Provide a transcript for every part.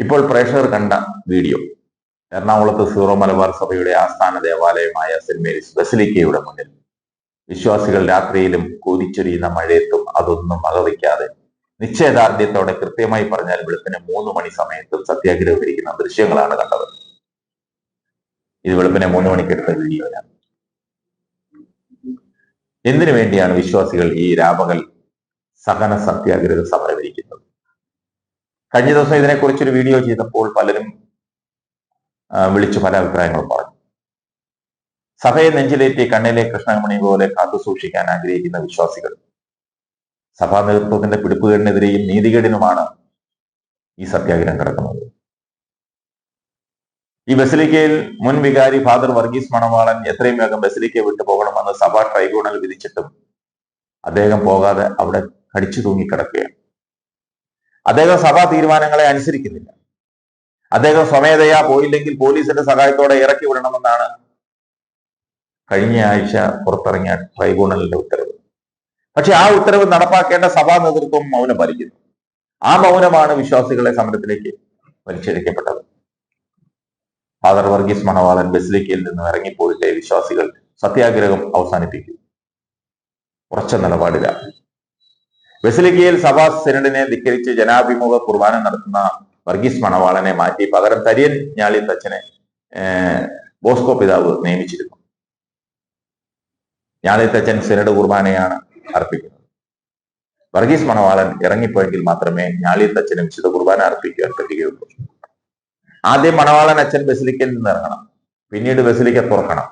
ഇപ്പോൾ പ്രേക്ഷകർ കണ്ട വീഡിയോ എറണാകുളത്ത് സീറോ മലബാർ സഭയുടെ ആസ്ഥാന ദേവാലയമായ സെന്റ് മേരീസ് ബസിലിക്കയുടെ മുന്നിൽ വിശ്വാസികൾ രാത്രിയിലും കൊതിച്ചൊരിയുന്ന മഴയത്തും അതൊന്നും വകവയ്ക്കാതെ നിശ്ചയദാർഢ്യത്തോടെ കൃത്യമായി പറഞ്ഞാൽ വെളുപ്പിന് മൂന്ന് മണി സമയത്തും സത്യാഗ്രഹം ഇരിക്കുന്ന ദൃശ്യങ്ങളാണ് കണ്ടത്. ഇത് വെളുപ്പിനെ മൂന്ന് മണിക്ക് എടുത്ത വീഡിയോയാണ് എന്തിനു വേണ്ടിയാണ് വിശ്വാസികൾ ഈ രാപകൽ സഹന സത്യാഗ്രഹ സമരം കഴിഞ്ഞ ദിവസം ഇതിനെക്കുറിച്ചൊരു വീഡിയോ ചെയ്തപ്പോൾ പലരും വിളിച്ചു പല അഭിപ്രായങ്ങളും പറഞ്ഞു. സഭയെ നെഞ്ചിലേറ്റി കണ്ണിലെ കൃഷ്ണമണി പോലെ കാത്തു സൂക്ഷിക്കാൻ ആഗ്രഹിക്കുന്ന വിശ്വാസികൾ. സഭാ നേതൃത്വത്തിന്റെ പിടിപ്പുകേടിനെതിരെയും നീതികേടിനുമാണ് ഈ സത്യാഗ്രഹം കിടക്കുന്നത്. ഈ ബസിലിക്കയിൽ മുൻ വികാരി ഫാദർ വർഗീസ് മണവാളൻ എത്രയും വേഗം ബസിലിക്ക വിട്ടു പോകണമെന്ന് സഭാ ട്രൈബ്യൂണൽ വിധിച്ചിട്ടും അദ്ദേഹം പോകാതെ അവിടെ കടിച്ചു തൂങ്ങിക്കിടക്കുകയാണ്. അദ്ദേഹം സഭാ തീരുമാനങ്ങളെ അനുസരിക്കുന്നില്ല. അദ്ദേഹം സ്വമേധയാ പോയില്ലെങ്കിൽ പോലീസിന്റെ സഹായത്തോടെ ഇറക്കി വിടണമെന്നാണ് കഴിഞ്ഞ ആഴ്ച പുറത്തിറങ്ങിയ ട്രൈബ്യൂണലിന്റെ ഉത്തരവ്. പക്ഷെ ആ ഉത്തരവ് നടപ്പാക്കേണ്ട സഭാ നേതൃത്വം മൗനം പാലിക്കുന്നു. ആ മൗനമാണ് വിശ്വാസികളെ സമരത്തിലേക്ക് വലിച്ചെടുക്കപ്പെട്ടത്. ഫാദർ വർഗീസ് മണവാളൻ ബസിലിക്കയിൽ നിന്ന് ഇറങ്ങിപ്പോയിട്ടേ വിശ്വാസികൾ? സത്യാഗ്രഹം അവസാനിപ്പിക്കും. ഉറച്ച നിലപാടിലാണ്. ബസിലിക്കയിൽ സഭാ സെനഡിനെ ധിക്കരിച്ച് ജനാഭിമുഖ കുർബാന നടത്തുന്ന വർഗീസ് മണവാളനെ മാറ്റി. പകരം തരിയൻ ഞാളി തച്ചനെ ബോസ്കോ പിതാവ് നിയമിച്ചിരുന്നു. ഞാളി തച്ചൻ സെനഡ് കുർബാനയാണ് അർപ്പിക്കുന്നത്. വർഗീസ് മണവാളൻ ഇറങ്ങിപ്പോയെങ്കിൽ മാത്രമേ ഞാളി തച്ചന് വിശുദ്ധ കുർബാന അർപ്പിക്കുവാൻ പറ്റുകയുള്ളൂ. ആദ്യം മണവാളൻ അച്ഛൻ ബസിലിക്കയിൽ നിന്ന് ഇറങ്ങണം. പിന്നീട് ബസിലിക്ക തുറക്കണം.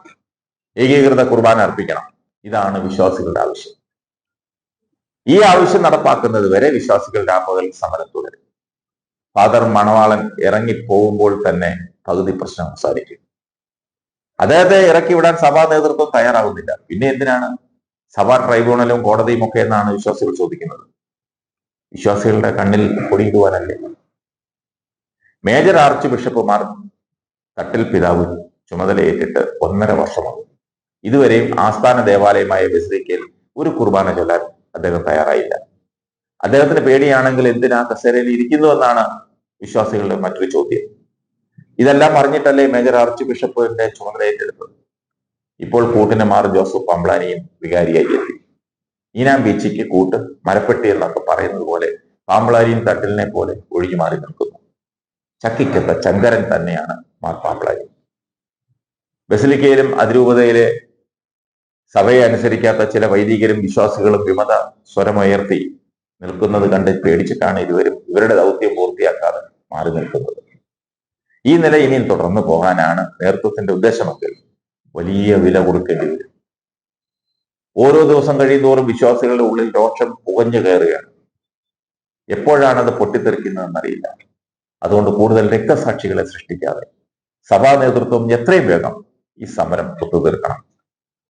ഏകീകൃത കുർബാന അർപ്പിക്കണം. ഇതാണ് വിശ്വാസികളുടെ ആവശ്യം. ഈ ആവശ്യം നടപ്പാക്കുന്നത് വരെ വിശ്വാസികൾ രാപ്പകൽ സമരം തുടരും. ഫാദർ മണവാളൻ ഇറങ്ങി പോകുമ്പോൾ തന്നെ പകുതി പ്രശ്നം അവസാനിക്കും അദ്ദേഹത്തെ ഇറക്കി വിടാൻ സഭാ നേതൃത്വം തയ്യാറാവുന്നില്ല. പിന്നെ എന്തിനാണ്? സഭാ ട്രൈബ്യൂണലും കോടതിയും ഒക്കെ എന്നാണ് വിശ്വാസികൾ ചോദിക്കുന്നത്. വിശ്വാസികളുടെ കണ്ണിൽ പൊടിയിടുവാനല്ലേ? മേജർ ആർച്ച് ബിഷപ്പുമാർ തട്ടിൽ പിതാവ് ചുമതലയേറ്റിട്ട് ഒന്നര വർഷമാകും. ഇതുവരെയും ആസ്ഥാന ദേവാലയമായ ബസിലിക്കയിൽ ഒരു കുർബാന ചൊല്ലാൻ അദ്ദേഹം തയ്യാറായില്ല. അദ്ദേഹത്തിന് പേടിയാണെങ്കിൽ എന്തിനാ കസേരയിൽ ഇരിക്കുന്നു എന്നാണ് വിശ്വാസികളുടെ മറ്റൊരു ചോദ്യം. ഇതെല്ലാം പറഞ്ഞിട്ടല്ലേ മേജർ ആർച്ച് ബിഷപ്പിന്റെ ചുമതല ഏറ്റെടുത്തത്? ഇപ്പോൾ കൂട്ടിന് മാർ ജോസഫ് പമ്പ്ലാനിയും വികാരിയായി എത്തി. ഈനാം ബീച്ചിക്ക് കൂട്ട് മരപ്പെട്ടി എന്നൊക്കെ പറയുന്നത് പോലെ പാമ്പ്ളാരിയും തട്ടിലിനെ പോലെ ഒഴിഞ്ഞു മാറി നിൽക്കുന്നു. ചക്കിക്കത്ത ചങ്കരൻ തന്നെയാണ് മാർ പാമ്പ്ളാരി ബസിലിക്കയിലും അതിരൂപതയിലെ സഭയെ അനുസരിക്കാത്ത ചില വൈദികരും വിശ്വാസികളും വിമത സ്വരമുയർത്തി നിൽക്കുന്നത് കണ്ട് പേടിച്ചിട്ടാണ് ഇരുവരും ഇവരുടെ ദൗത്യം പൂർത്തിയാക്കാതെ മാറി നിൽക്കുന്നത്. ഈ നില ഇനിയും തുടർന്നു പോകാനാണ് നേതൃത്വത്തിന്റെ ഉദ്ദേശമെങ്കിൽ വലിയ വില കൊടുക്കേണ്ടി വരും. ഓരോ ദിവസം കഴിയുന്തോറും വിശ്വാസികളുടെ ഉള്ളിൽ രോഷം പുകഞ്ഞു കയറുകയാണ്. എപ്പോഴാണ് അത് പൊട്ടിത്തെറിക്കുന്നതെന്നറിയില്ല. അതുകൊണ്ട് കൂടുതൽ രക്തസാക്ഷികളെ സൃഷ്ടിക്കാതെ സഭാ നേതൃത്വം എത്രയും വേഗം ഈ സമരം ഒത്തുതീർക്കണം.